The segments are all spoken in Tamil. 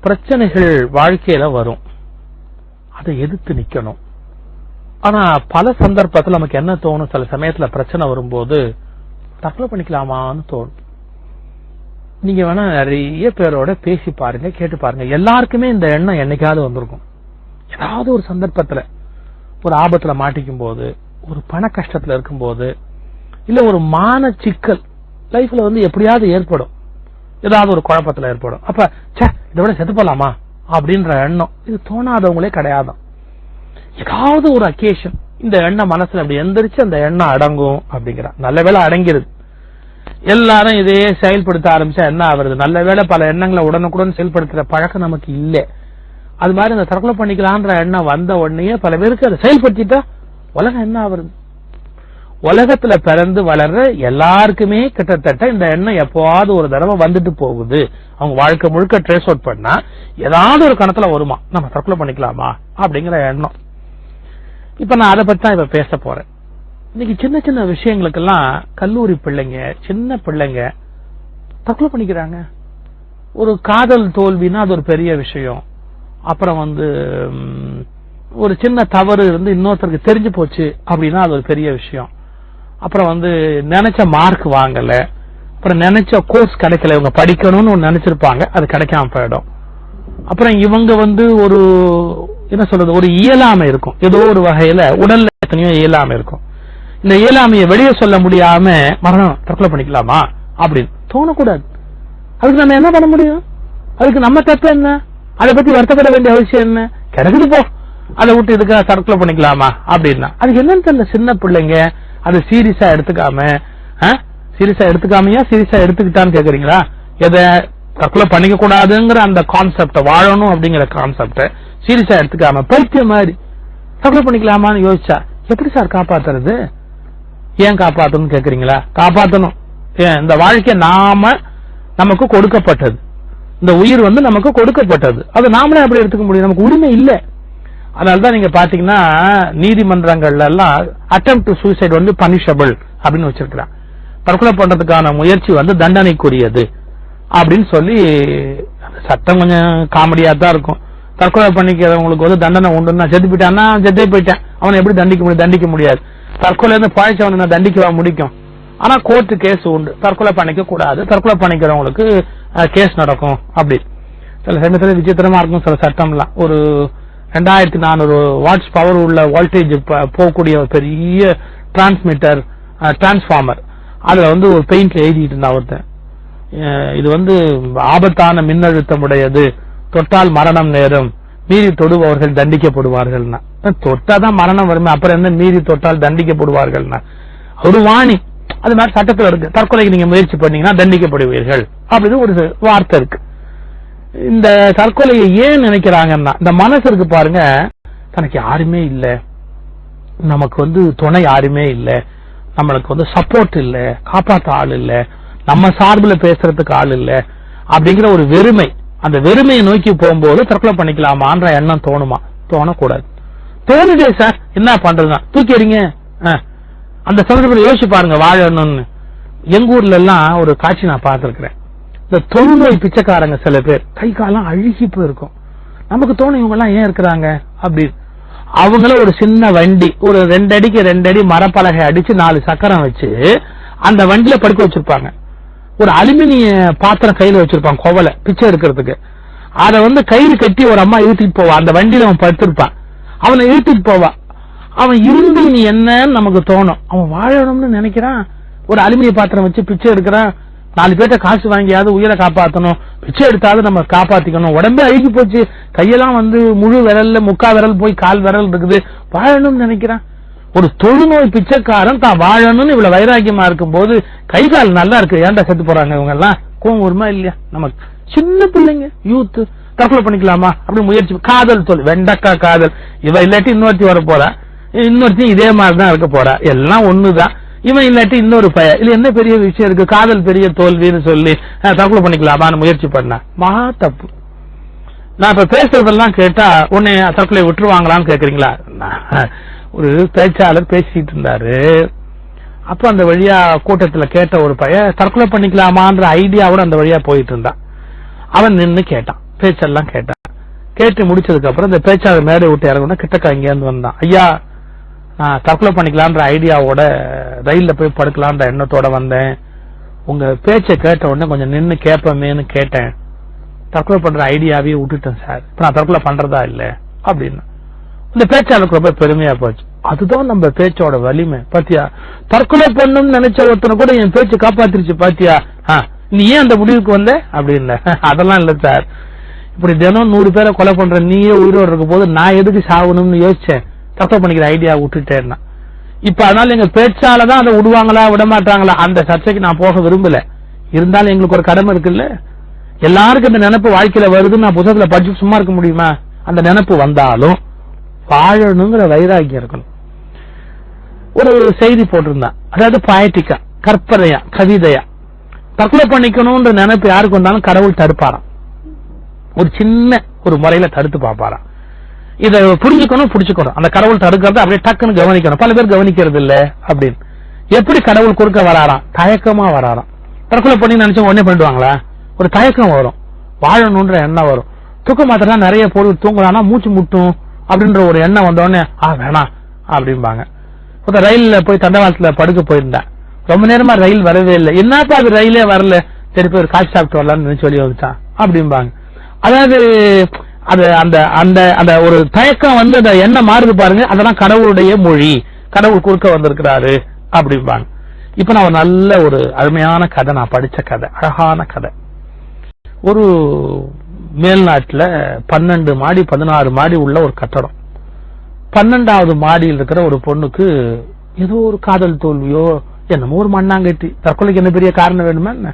பிரச்சனைகள் வாழ்க்கையில வரும். அதை எதிர்த்து நிக்கணும். ஆனா பல சந்தர்ப்பத்தில் நமக்கு என்ன தோணும்? சில சமயத்துல பிரச்சனை வரும்போது தற்கொலை பண்ணிக்கலாமான்னு தோணும். நீங்க வேணா நிறைய பேரோட பேசி பாருங்க கேட்டு பாருங்க. எல்லாருக்குமே இந்த எண்ணம் என்னைக்காவது வந்திருக்கும். ஏதாவது ஒரு சந்தர்ப்பத்துல ஒரு ஆபத்துல மாட்டிக்கும் போது ஒரு பண கஷ்டத்துல இருக்கும்போது இல்ல ஒரு மான சிக்கல் லைஃப்ல வந்து எப்படியாவது ஏற்படும். ஏதாவது ஒரு குழப்பத்துல ஏற்படும். அப்ப ச்சே இதை விட செத்து போலாமா? அப்படின்ற எண்ணம். இது தோணாதவங்களே கிடையாதான் ஏதாவது ஒரு அக்கேஷன் இந்த எண்ணம் மனசுல அப்படி எந்திரிச்சு அந்த எண்ணம் அடங்கும் அப்படிங்கிற. நல்ல வேலை அடங்கிருது. எல்லாரும் இதையே செயல்படுத்த ஆரம்பிச்சா என்ன ஆகுறது? நல்ல வேலை பல எண்ணங்களை உடனுக்குடன் செயல்படுத்துற பழக்கம் நமக்கு இல்ல. அது மாதிரி இந்த தற்கொலை பண்ணிக்கலான்ற எண்ணம் வந்த உடனே பல பேருக்கு அதை செயல்படுத்திட்டா உலகம் என்ன ஆகுறது? உலகத்துல பிறந்து வளர்ற எல்லாருக்குமே கிட்டத்தட்ட இந்த எண்ணம் எப்போவாது ஒரு தடவை வந்துட்டு போகுது. அவங்க வாழ்க்கை முழுக்க ட்ரேஸ் அவுட் பண்ணா ஏதாவது ஒரு கணத்துல வருமா? நம்ம தற்கொலை பண்ணிக்கலாமா? அப்படிங்கிற எண்ணம். இப்ப நான் அதை பத்தி தான் இப்ப பேச போறேன். இன்னைக்கு சின்ன சின்ன விஷயங்களுக்கெல்லாம் கல்லூரி பிள்ளைங்க சின்ன பிள்ளைங்க தற்கொலை பண்ணிக்கிறாங்க. ஒரு காதல் தோல்வினா அது ஒரு பெரிய விஷயம். அப்புறம் வந்து ஒரு சின்ன தவறு இருந்து இன்னொருத்தருக்கு தெரிஞ்சு போச்சு அப்படின்னா அது ஒரு பெரிய விஷயம். அப்புறம் வந்து நினைச்ச மார்க் வாங்கல. அப்புறம் நினைச்ச கோர்ஸ் கிடைக்கல. இவங்க படிக்கணும்னு ஒன்று நினைச்சிருப்பாங்க. அது கிடைக்காம போயிடும். அப்புறம் இவங்க வந்து ஒரு என்ன சொல்றது ஒரு இயலாமை இருக்கும். ஏதோ ஒரு வகையில உடல்ல எத்தனையோ இயலாமை இருக்கும். இந்த இயலாமையை வெளியே சொல்ல முடியாம மரணம் தற்கொலை பண்ணிக்கலாமா? அப்படின்னு. தோணக்கூடாது. அதுக்கு நம்ம என்ன பண்ண முடியும்? அதுக்கு நம்ம தப்பு என்ன? அதை பத்தி வருத்தப்பட வேண்டிய அவசியம் என்ன? கிடைக்குது போ. அதை விட்டு இதுக்கு தற்கொலை பண்ணிக்கலாமா? அப்படின்னா. அதுக்கு என்னன்னு தெரியல. சின்ன பிள்ளைங்க அதை சீரியஸா எடுத்துக்காம சீரியஸா எடுத்துக்காமையா சீரியஸா எடுத்துக்கிட்டான்னு கேக்குறீங்களா? எதை தற்கொலை பண்ணிக்க கூடாதுங்கிற அந்த கான்செப்ட வாழணும் அப்படிங்கிற கான்செப்ட சீரியஸா எடுத்துக்காம பைத்திய மாதிரி தற்கொலை பண்ணிக்கலாமான்னு யோசிச்சா எப்படி சார் காப்பாத்துறது? ஏன் காப்பாத்தணும் கேக்குறீங்களா? காப்பாத்தணும். ஏன்? இந்த வாழ்க்கை நாம நமக்கு கொடுக்கப்பட்டது. இந்த உயிர் வந்து நமக்கு கொடுக்கப்பட்டது. அது நாமளே அப்படி எடுத்துக்க முடியும்? நமக்கு உரிமை இல்லை. அதனாலதான் நீங்க பாத்தீங்கன்னா நீதிமன்றங்கள்ல எல்லாம் அட்டம் டு சூசைட் வந்து பனிஷபிள் அப்படின்னு வச்சிருக்கிறான் தற்கொலை பண்றதுக்கான முயற்சி வந்து தண்டனைக்குரியது அப்படின்னு சொல்லி சட்டம் கொஞ்சம் காமெடியா தான் இருக்கும். தற்கொலை பண்ணிக்கிறவங்களுக்கு வந்து தண்டனை உண்டு நான் செத்து போயிட்டான்னா செத்தே போயிட்டேன். அவனை எப்படி தண்டிக்க முடியும்? தண்டிக்க முடியாது. தற்கொலை இருந்து பழைச்சவனை நான் தண்டிக்கவா முடிக்கும்? ஆனா கோர்ட்டு கேஸ் உண்டு. தற்கொலை பண்ணிக்க கூடாது. தற்கொலை பண்ணிக்கிறவங்களுக்கு கேஸ் நடக்கும் அப்படி சில சமயத்துல விசித்திரமா இருக்கும் சில சட்டம்லாம். ஒரு ரெண்டாயிரத்தி நானூறு வாட்ஸ் பவர் உள்ள வோல்டேஜ் போகக்கூடிய ஒரு பெரிய டிரான்ஸ்மிட்டர் டிரான்ஸ்ஃபார்மர் அதுல வந்து ஒரு பெயிண்ட்ல எழுதிட்டு இருந்தா ஒருத்தன். இது வந்து ஆபத்தான மின்னழுத்தம் உடையது. தொட்டால் மரணம் நேரும். மீறி தொடுபவர்கள் தண்டிக்கப்படுவார்கள்னா. தொட்டாதான் மரணம் வருமே அப்புறம் என்ன மீறி தொட்டால் தண்டிக்கப்படுவார்கள்னா. ஒரு வாணி. அது மாதிரி சட்டத்தில் இருக்கு. தற்கொலைக்கு நீங்க முயற்சி பண்ணீங்கன்னா தண்டிக்கப்படுவீர்கள். அப்படின்னு ஒரு வார்த்தை இருக்கு. இந்த தற்கொலையை ஏன் நினைக்கிறாங்கன்னா இந்த மனசு இருக்கு பாருங்க தனக்கு யாருமே இல்லை. நமக்கு வந்து துணை யாருமே இல்லை. நம்மளுக்கு வந்து சப்போர்ட் இல்ல. காப்பாத்த ஆள் இல்ல. நம்ம சார்பில் பேசுறதுக்கு ஆள் இல்ல. அப்படிங்கிற ஒரு வெறுமை. அந்த வெறுமையை நோக்கி போகும்போது தற்கொலை பண்ணிக்கலாமான்ற எண்ணம் தோணுமா? தோணக்கூடாது. தோணுதே சார். என்ன பண்றதுதான் தூக்கிறீங்க ஆ. அந்த சந்தர்ப்பத்தில் யோசிச்சு பாருங்க வாழணும்னு. எங்க ஊர்ல எல்லாம் ஒரு காட்சி நான் பார்த்திருக்கிறேன். இந்த தொழுநோய் பிச்சைக்காரங்க சில பேர். கை காலம் அழுகி போயிருக்கும். நமக்கு தோணும் இவங்க எல்லாம் ஏன் இருக்கிறாங்க? அப்படி அவங்கள ஒரு சின்ன வண்டி ஒரு ரெண்டு அடிக்கு ரெண்டு அடி மரப்பலகை அடிச்சு நாலு சக்கரம் வச்சு அந்த வண்டியில படுக்க வச்சிருப்பாங்க. ஒரு அலுமினிய பாத்திரம் கையில வச்சிருப்பான் கோவலை பிச்சை எடுக்கிறதுக்கு. அதை வந்து கயிறு கட்டி ஒரு அம்மா இழுத்துட்டு போவா. அந்த வண்டியில அவன் படுத்திருப்பான். அவனை இழுத்துட்டு போவா. அவன் இருந்து நீ என்னன்னு நமக்கு தோணும். அவன் வாழணும்னு நினைக்கிறான். ஒரு அலுமினிய பாத்திரம் வச்சு பிச்சை எடுக்கிறான். நாலு பேர்ட்ட காசு வாங்கியாவது உயிரை காப்பாற்றணும் பிச்சை எடுத்தாவது நம்ம காப்பாத்திக்கணும். உடம்பே அழுகி போச்சு. கையெல்லாம் வந்து முழு விரல்ல முக்கா விரல் போய் கால் விரல் இருக்குது. வாழணும்னு நினைக்கிறான். ஒரு தொழுநோய் பிச்சைக்காரன் தான் வாழணும்னு இவ்வளவு வைராக்கியமா இருக்கும் போது கை கால் நல்லா இருக்கு. ஏன்டா செத்து போறாங்க இவங்க எல்லாம் கோவம் வருமா இல்லையா? நமக்கு சின்ன பிள்ளைங்க யூத் தற்கொலை பண்ணிக்கலாமா? அப்படி முயற்சி காதல் சொல் வெண்டக்கா காதல். இவ இல்லாட்டி இன்னொருத்தி வர போறா இன்னொருத்தி இதே மாதிரி தான் இருக்க போறா. எல்லாம் ஒண்ணுதான். இவன் இல்லாட்டி இன்னொரு பய இல்ல என்ன பெரிய விஷயம் இருக்கு? காதல் பெரிய தோல்வின்னு சொல்லி அஹ், தற்கொலை பண்ணிக்கலாமான்னு முயற்சி பண்ண மகா தப்பு. நான் இப்ப பேசுறதெல்லாம் கேட்டா உன்னை தற்கொலை விட்டுருவாங்களான்னு கேக்குறீங்களா? நான் ஒரு பேச்சாளர் பேசிட்டு இருந்தாரு. அப்ப அந்த வழியா கூட்டத்துல கேட்ட ஒரு பையன் தற்கொலை பண்ணிக்கலாமான்ற ஐடியாவோட அந்த வழியா போயிட்டு இருந்தான். அவன் நின்று கேட்டான். பேச்செல்லாம் கேட்டான். கேட்டு முடிச்சதுக்கு அப்புறம் இந்த பேச்சாளர் மேடை விட்டு இறங்கணும் கிட்டக்க இங்க இருந்து வந்தான். ஐயா தற்கொலை பண்ணிக்கலான்ற ஐடியாவோட ரயில்ல போய் படுக்கலான்ற எண்ணத்தோட வந்தேன். உங்க பேச்சை கேட்ட உடனே கொஞ்சம் நின்று கேட்பமேன்னு கேட்டேன். தற்கொலை பண்ற ஐடியாவே விட்டுட்டேன் சார் இப்ப நான் தற்கொலை பண்றதா இல்ல? அப்படின்னு. இந்த பேச்சாளருக்கு ரொம்ப பெருமையா போச்சு. அதுதான் நம்ம பேச்சோட வலிமை. பாத்தியா? தற்கொலை பண்ணணும்னு நினைச்ச ஒருத்தனை கூட என் பேச்சு காப்பாத்திருச்சு பாத்தியா? ஆ, நீ ஏன் அந்த முடிவுக்கு வந்த? அப்படின்னு. அதெல்லாம் இல்ல சார் இப்படி தினம் நூறு பேரை கொலை பண்ற நீயே உயிரோடு இருக்கும் போது நான் எதுக்கு சாகணும்னு யோசிச்சேன். தற்கொலை பண்ணிக்கிற ஐடியா விட்டுட்டேன்னா இப்ப அதனால எங்க பேச்சாலதான் அதை விடுவாங்களா விட மாட்டாங்களா அந்த சர்ச்சைக்கு நான் போக விரும்பல. இருந்தாலும் எங்களுக்கு ஒரு கடமை இருக்குல்ல? எல்லாருக்கும் இந்த நினைப்பு வாழ்க்கையில வருதுன்னு நான் புத்தகத்துல படிச்சு சும்மா இருக்க முடியுமா? அந்த நினைப்பு வந்தாலும் வாழணுங்கிற வைராக்கியம் இருக்கணும். ஒரு செய்தி போட்டிருந்தான். அதாவது பாயட்டிக்கா கற்பனையா கவிதையா. தற்கொலை பண்ணிக்கணும்ன்ற நினைப்பு யாருக்கு வந்தாலும் கடவுள் தடுப்பாராம். ஒரு சின்ன ஒரு முறையில தடுத்து பார்ப்பாராம். இதை புரிஞ்சுக்கணும் புடிச்சுக்கணும். அந்த கடவுள் தடுக்கிறத அப்படியே டக்குன்னு கவனிக்கணும். பல பேர் கவனிக்கிறது இல்ல அப்படின்னு. எப்படி கடவுள் குறுக்க வராராம்? தயக்கமா வராராம். தற்கொலை பண்ணி நினைச்சவங்க உடனே பண்ணிடுவாங்களா? ஒரு தயக்கம் வரும். வாழணும்ன்ற எண்ணம் வரும். தூக்க மாத்திரம் நிறைய போட்டு தூங்கலாம்னா மூச்சு முட்டும் அப்படின்ற ஒரு எண்ணம் வந்தோடனே ஆ வேணாம் அப்படிம்பாங்க. ஒரு ரயில்ல போய் தண்டவாளத்துல படுக்க போயிருந்தேன் ரொம்ப நேரமா ரயில் வரவே இல்லை. என்னப்பா அது ரயிலே வரல? சரி போய் ஒரு காய்ச்சி சாப்பிட்டு வரலாம்னு சொல்லி வந்துட்டான். அப்படிம்பாங்க. அதாவது அது அந்த அந்த அந்த ஒரு தயக்கம் வந்து அந்த எண்ணம் மாறுது பாருங்க அதெல்லாம் கடவுளுடைய மொழி. கடவுள் குறுக்க வந்திருக்கிறாரு அப்படிம்பாங்க. இப்ப நான் ஒரு நல்ல ஒரு அருமையான கதை நான் படிச்ச கதை அழகான கதை. ஒரு மேல்நாட்டுல பன்னெண்டு மாடி பதினாறு மாடி உள்ள ஒரு கட்டடம். பன்னெண்டாவது மாடியில் இருக்கிற ஒரு பொண்ணுக்கு ஏதோ ஒரு காதல் தோல்வியோ என்னமோ ஒரு மண்ணாங்கட்டி. தற்கொலைக்கு என்ன பெரிய காரணம் வேணுமா? என்ன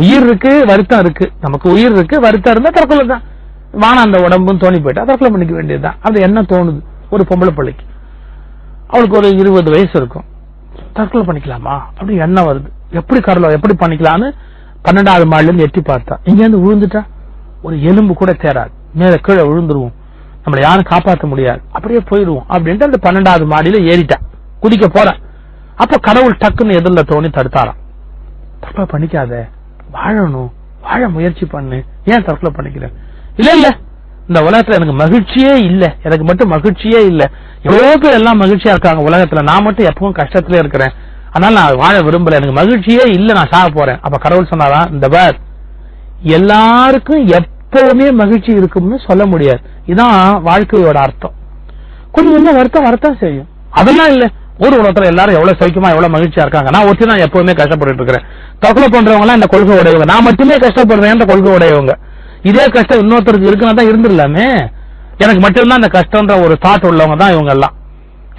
உயிர் இருக்கு வருத்தம் இருக்கு. நமக்கு உயிர் இருக்கு வருத்தம் இருந்தா தற்கொலை தான் வானம் அந்த உடம்பும் தோணி போயிட்டா தற்கொலை பண்ணிக்க வேண்டியதுதான். அது என்ன தோணுது ஒரு பொம்பளை பிள்ளைக்கு. அவளுக்கு ஒரு இருபது வயசு இருக்கும். தற்கொலை பண்ணிக்கலாமா? அப்படி எண்ணம் வருது. எப்படி கரலாம் எப்படி பண்ணிக்கலாம்னு பன்னெண்டாவது மாடில இருந்து எட்டி பார்த்தா இங்க இருந்து விழுந்துட்டா? ஒரு எலும்பு கூட தேராது மேல கீழே விழுந்துருவோம். நம்மளை யாரும் காப்பாற்ற முடியாது. அப்படியே போயிடுவோம் அப்படின்ட்டு அந்த பன்னெண்டாவது மாடியில ஏறிட்டா. குதிக்க போற. அப்ப கடவுள் டக்குன்னு எதிரில தோணி தடுத்தாராம். தற்கொலை பண்ணிக்காத. வாழணும். வாழ முயற்சி பண்ணு. ஏன் தற்கொலை பண்ணிக்கிறேன் இல்ல இல்ல. இந்த உலகத்துல எனக்கு மகிழ்ச்சியே இல்ல. எனக்கு மட்டும் மகிழ்ச்சியே இல்ல. எவ்வளவு பேர் எல்லாம் மகிழ்ச்சியா இருக்காங்க உலகத்துல. நான் மட்டும் எப்பவும் கஷ்டத்துல இருக்கிறேன். அதனால நான் வாழ விரும்பல. எனக்கு மகிழ்ச்சியே இல்ல நான் சாக போறேன். அப்ப கடவுள் சொன்னாதான் இந்த பார் எல்லாருக்கும் எப்பவுமே மகிழ்ச்சி இருக்கும்னு சொல்ல முடியாது. இதான் வாழ்க்கையோட அர்த்தம். கொஞ்சம் கொஞ்சம் வருத்தம் வரத்தான் செய்யும். அதெல்லாம் இல்ல. ஒரு உலகத்துல எல்லாரும் எவ்வளவு சௌக்கியமா எவ்வளவு மகிழ்ச்சியா இருக்காங்க. நான் ஒருத்தி தான் எப்பவுமே கஷ்டப்பட்டு இருக்கிறேன். தற்கொலை பண்றவங்க எல்லாம் இந்த கொள்கை உடையவங்க. நான் மட்டுமே கஷ்டப்படுறேன் இந்த கொள்கை உடையவங்க. இதே கஷ்டம் இன்னொருத்தருக்கு இருக்குன்னா தான் இருந்துடலாமே. எனக்கு மட்டும்தான் அந்த கஷ்டம்ன்ற ஒரு தாட் உள்ளவங்க தான் இவங்க எல்லாம்.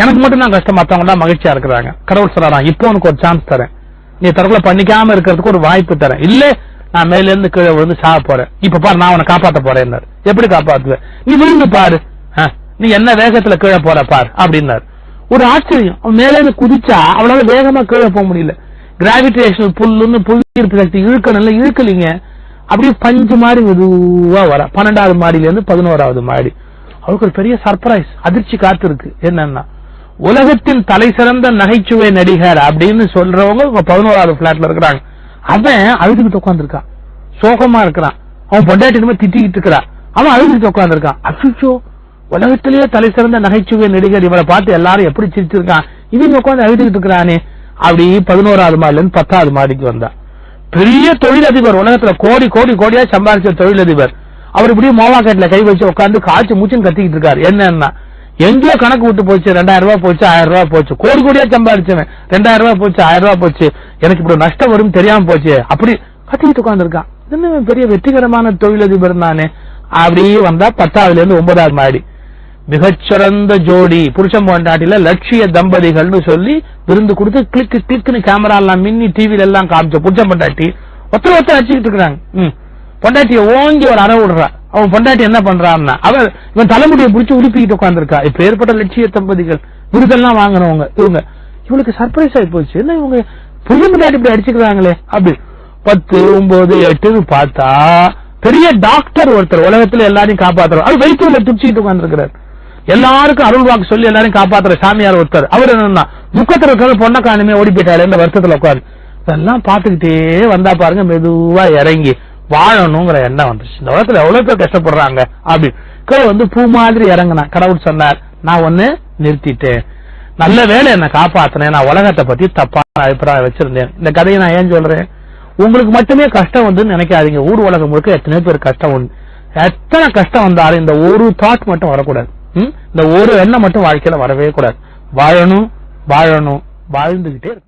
எனக்கு மட்டும் தான் கஷ்டம் மத்தவங்க தான் மகிழ்ச்சியா இருக்கிறாங்க. கடவுள் சொல்றான் இப்போ உனக்கு ஒரு சான்ஸ் தரேன். நீ தற்கொலை பண்ணிக்காம இருக்கிறதுக்கு ஒரு வாய்ப்பு தரேன். இல்ல நான் மேல இருந்து கீழே விழுந்து சாக போறேன். இப்ப பாரு நான் உன்னை காப்பாத்த போறேன் எப்படி காப்பாத்துவேன்? நீ விழுந்து பாரு. நீ என்ன வேகத்துல கீழே போற பாரு அப்படின்னாரு. ஒரு ஆச்சரியம். அவன் மேல இருந்து குதிச்சா அவளால வேகமா கீழே போக முடியல. கிராவிடேஷனல் புல்லுன்னு புல் புவியீர்ப்பு சக்தி இழுக்கணும்ல இழுக்கலீங்க. அப்படியே பஞ்சு மாடி மெதுவா வர. பன்னெண்டாவது மாடியில இருந்து பதினோராவது மாடி. அவருக்கு ஒரு பெரிய சர்ப்ரைஸ் அதிர்ச்சி காத்து இருக்கு என்னன்னா உலகத்தின் தலை சிறந்த நகைச்சுவை நடிகர் அப்படின்னு சொல்றவங்க பதினோராவது பிளாட்ல இருக்கிறாங்க. அவன் அழுதுகிட்டு உட்காந்துருக்கான் சோகமா இருக்கிறான். அவன் பொண்டாட்டி திட்டிக்கிட்டு இருக்கிறான் அவன் அழுதுகிட்டு உட்காந்துருக்கான் அச்சுச்சோ உலகத்திலேயே தலை சிறந்த நகைச்சுவை நடிகர் இவளை பார்த்து எல்லாரும் எப்படி சிரிச்சிருக்கான்? இவங்க உட்காந்து அழுதுகிட்டு இருக்கிறானே. அப்படி பதினோராவது மாடில இருந்து பத்தாவது மாடிக்கு வந்தான். பெரிய தொழிலதிபர் உலகத்துல கோடி கோடி கோடியா சம்பாதிச்ச தொழிலதிபர். அவர் இப்படியே மோவாக்கேட்ல கை வச்சு உட்காந்து காய்ச்சி மூச்சுன்னு கத்திக்கிட்டு இருக்காரு. என்னன்னா எங்கேயோ கணக்கு விட்டு போச்சு ரெண்டாயிரம் ரூபாய் போச்சு ஆயிரம் ரூபாய் போச்சு. கோடி கோடியா சம்பாதிச்சவன் ரெண்டாயிரம் ரூபாய் போச்சு ஆயிரம் ரூபாய் போச்சு. எனக்கு இப்படி நஷ்டம் வரும் தெரியாம போச்சு. அப்படி கத்திக்கிட்டு உட்காந்துருக்கான் என்ன பெரிய வெற்றிகரமான தொழிலதிபர் தானே அப்படியே வந்தா பத்தாவதுல இருந்து ஒன்பதாவது மாடி. மிகச்சிறந்த ஜோடி புருஷன் பொண்டாட்டில லட்சிய தம்பதிகள்னு சொல்லி விருந்து கொடுத்து கிளிக் கிளிக்னு கேமரா எல்லாம் மின்னி டிவில எல்லாம் காமிச்ச புருஷன் பொண்டாட்டி. ஒருத்தர் ஒருத்தர் அடிச்சுக்கிட்டு இருக்கிறாங்க. ம். பொண்டாட்டிய ஓங்கி ஒரு அற விடுறா. அவன் பொண்டாட்டி என்ன பண்றான்னா அவன் இவன் தலைமுடியை பிடிச்சி உடுப்பிக்கிட்டு உட்காந்துருக்கா இப்ப ஏற்பட்ட லட்சிய தம்பதிகள் விருதெல்லாம் வாங்கினவங்க இவங்க. இவளுக்கு சர்ப்ரைஸ் ஆகி போச்சு. என்ன இவங்க புருஷன் பொண்டாட்டி இப்படி அடிச்சுக்கிறாங்களே? அப்படி. பத்து ஒன்பது எட்டுன்னு பார்த்தா பெரிய டாக்டர் ஒருத்தர் உலகத்துல எல்லாரையும் காப்பாத்துறாரு. அவர் வயிற்றுல துடிச்சிட்டு உட்காந்துருக்கிறார் எல்லாருக்கும் அருள் வாக்கு சொல்லி எல்லாரையும் காப்பாத்துற சாமியார் ஒருத்தர். அவர் என்னன்னா துக்கத்தில் இருக்கிற பொண்ணை காணுமே ஓடி போயிட்டாரு இந்த வருஷத்துல உட்காரு. இதெல்லாம் பாத்துக்கிட்டே வந்தா பாருங்க மெதுவா இறங்கி வாழணுங்கிற எண்ணம் வந்துருச்சு. இந்த உலகத்துல எவ்வளவு பேர் கஷ்டப்படுறாங்க? அப்படி. கீழே வந்து பூ மாதிரி இறங்கினா கடவுள் சொன்னார் நான் ஒண்ணு நிறுத்திட்டேன். நல்ல வேலை என்ன காப்பாத்தினேன். நான் உலகத்தை பத்தி தப்பான அபிப்பிராயம் வச்சிருந்தேன். இந்த கதையை நான் ஏன் சொல்றேன்? உங்களுக்கு மட்டுமே கஷ்டம் வந்து நினைக்காதீங்க. ஊர் உலகம் முழுக்க எத்தனை பேர் கஷ்டம் உண்டு. எத்தனை கஷ்டம் வந்தாலும் இந்த ஒரு தாட் மட்டும் வரக்கூடாது. இந்த ஒரு எண்ணம் மட்டும் வாழ்க்கையில வரவே கூடாது. வாழணும் வாழணும் வாழ்ந்துகிட்டே